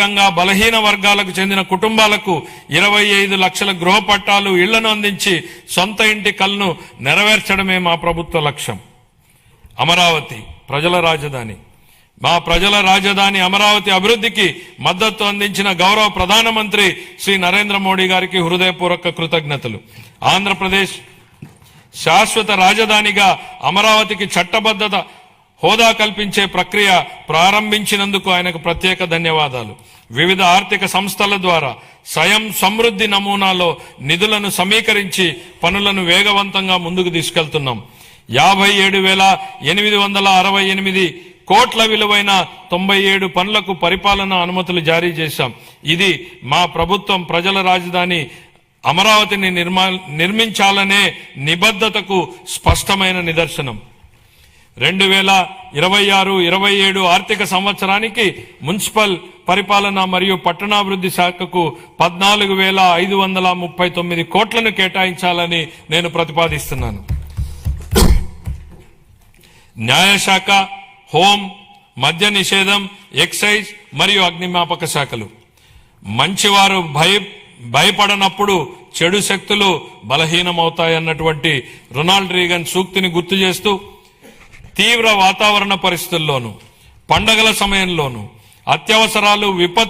ఆర్థికంగా బలహీన వర్గాలకు చెందిన కుటుంబాలకు ఇరవై ఐదు లక్షల గృహ పట్టాలు ఇళ్ళను అందించి సొంత ఇంటి కలను నెరవేర్చడమే మా ప్రభుత్వ లక్ష్యం. అమరావతి ప్రజల రాజధాని. మా ప్రజల రాజధాని అమరావతి అభివృద్ధికి మద్దతు అందించిన గౌరవ ప్రధానమంత్రి శ్రీ నరేంద్ర మోడీ గారికి హృదయపూర్వక కృతజ్ఞతలు. ఆంధ్రప్రదేశ్ శాశ్వత రాజధానిగా అమరావతికి చట్టబద్ధత హోదా కల్పించే ప్రక్రియ ప్రారంభించినందుకు ఆయనకు ప్రత్యేక ధన్యవాదాలు. వివిధ ఆర్థిక సంస్థల ద్వారా స్వయం సమృద్ధి నమూనాలో నిధులను సమీకరించి పనులను వేగవంతంగా ముందుకు తీసుకెళ్తున్నాం. యాభై ఏడు వేల ఎనిమిది వందల అరవై ఎనిమిది కోట్ల విలువైన తొంభై ఏడు పనులకు పరిపాలన అనుమతులు జారీ చేశాం. ఇది మా ప్రభుత్వం ప్రజల రాజధాని అమరావతిని నిర్మా నిర్మించాలనే నిబద్ధతకు స్పష్టమైన నిదర్శనం. రెండు వేల ఇరవై ఆరు ఇరవై ఏడు ఆర్థిక సంవత్సరానికి మున్సిపల్ పరిపాలన మరియు పట్టణాభివృద్ధి శాఖకు పద్నాలుగు వేల ఐదు వందల ముప్పై తొమ్మిది కోట్లను కేటాయించాలని నేను ప్రతిపాదిస్తున్నాను. న్యాయశాఖ హోం మద్య నిషేధం ఎక్సైజ్ మరియు అగ్నిమాపక శాఖలు. మంచివారు భయ భయపడనప్పుడు చెడు శక్తులు బలహీనమవుతాయన్నటువంటి రొనాల్డ్ రీగన్ సూక్తిని గుర్తు చేస్తూ తీవ్ర వాతావరణ పరిస్థితుల్లోనూ పండగల సమయంలోనూ అత్యవసరాలు విపత్తు